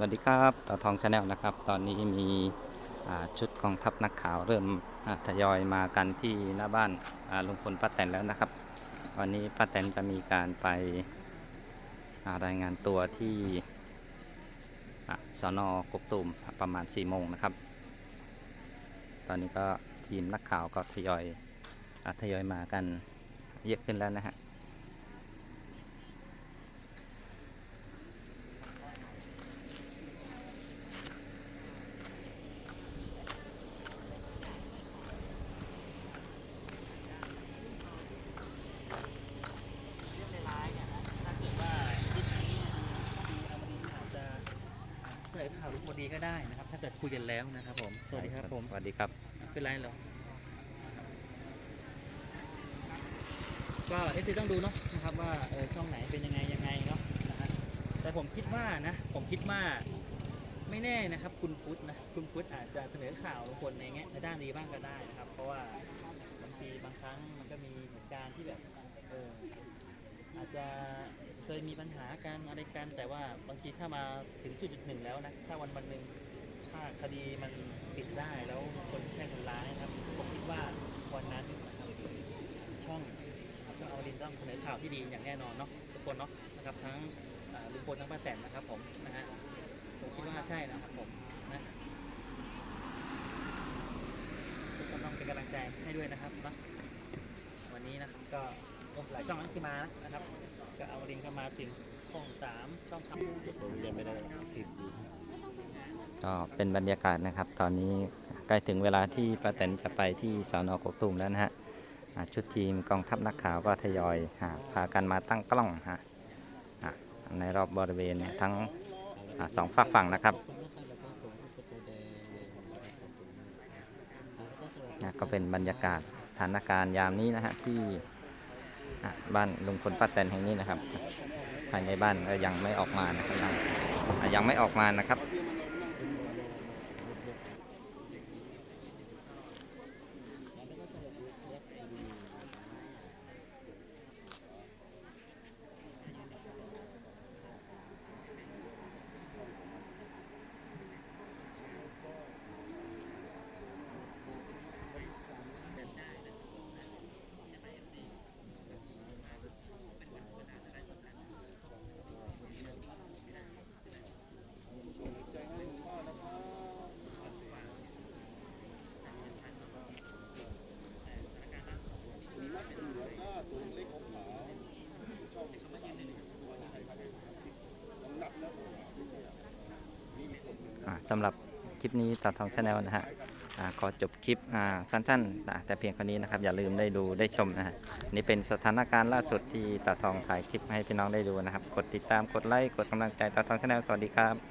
สวัสดีครับต่อทองชาแนลนะครับ ตอนนี้มีชุดกองทัพนักข่าวเริ่มทยอยมากันที่หน้าบ้านลุงพลป้าแตนแล้วนะครับ วันนี้ป้าแตนจะมีการไปรายงานตัวที่อ่าสนกกตูมประมาณ4โมงนะครับ ตอนนี้ก็ทีมนักข่าวก็ทยอยอทยอยมากันเยอะขึ้นแล้วนะฮะ ในไลน์เนี่ยนะถ้าเกิดว่าคลิปนี้เนี่ยดูเอามาดีอาจจะ เสนอข่าวลุงพอดีก็ได้นะครับ ถ้าเกิดคุยกันแล้วนะครับผม สวัสดีครับผมสวัสดีครับเป็นไรเหรอก็เอซีต้องดูเนาะนะครับว่าเออช่องไหนเป็นยังไงยังไงเนาะนะฮะแต่ผมคิดว่านะ ผมคิดว่าไม่แน่นะครับ คุณพุทธนะคุณพุทธอาจจะเสนอข่าวลุงพลในแง่ในด้านนี้บ้างก็ได้นะครับ เพราะว่าบางทีบางครั้งมันก็มีเหตุการณ์ที่แบบเอออาจจะ เคยมีปัญหากันอะไรกันแต่ว่าบางทีถ้ามาถึงจุดจุดหนึ่งแล้วนะถ้าวันวันหนึ่งถ้าคดีมันปิดได้แล้วคนที่ใช่คนร้ายนะครับผมคิดว่าวันนั้นช่องก็เอาดินต้องเสนอข่าวที่ดีอย่างแน่นอนเนาะทุกคนเนาะนะครับทั้งลุงพลทั้งป้าแตนนะครับผมนะฮะผมคิดว่าใช่นะครับผมนะทุกคนต้องเป็นกำลังใจให้ด้วยนะครับเนาะวันนี้นะก็โอ้หลายช่องนั้นคือมานะครับ ก็เอาลิงเข้ามาถึงช่องสามช่องทำผมยังไม่ได้ติดอยู่ก็เป็นบรรยากาศนะครับ ตอนนี้ใกล้ถึงเวลาที่ป้าแตนจะไปที่สอนอกกตูมแล้วนะฮะชุดทีมกองทัพนักข่าวก็ทยอยอ่าพากันมาตั้งกล้องฮะในรอบบริเวณทั้งอสองฝากฝั่งนะครับก็เป็นบรรยากาศสถานการณ์ยามนี้นะฮะที่ บ้านลุงพลป้าแตนแห่งนี้นะครับ ภายในบ้านก็ยังไม่ออกมานะครับยังยังไม่ออกมานะครับ สำหรับคลิปนี้ตัดทองชาแนลนะฮะขอจบคลิปสั้นๆแต่เพียงคนนี้นะครับอย่าลืมได้ดูได้ชมนะฮะนี่เป็นสถานการณ์ล่าสุดที่ตัดทองถ่ายคลิปให้พี่น้องได้ดูนะครับ กดติดตามกดไลค์กดกำลังใจตัดทองชาแนลสวัสดีครับ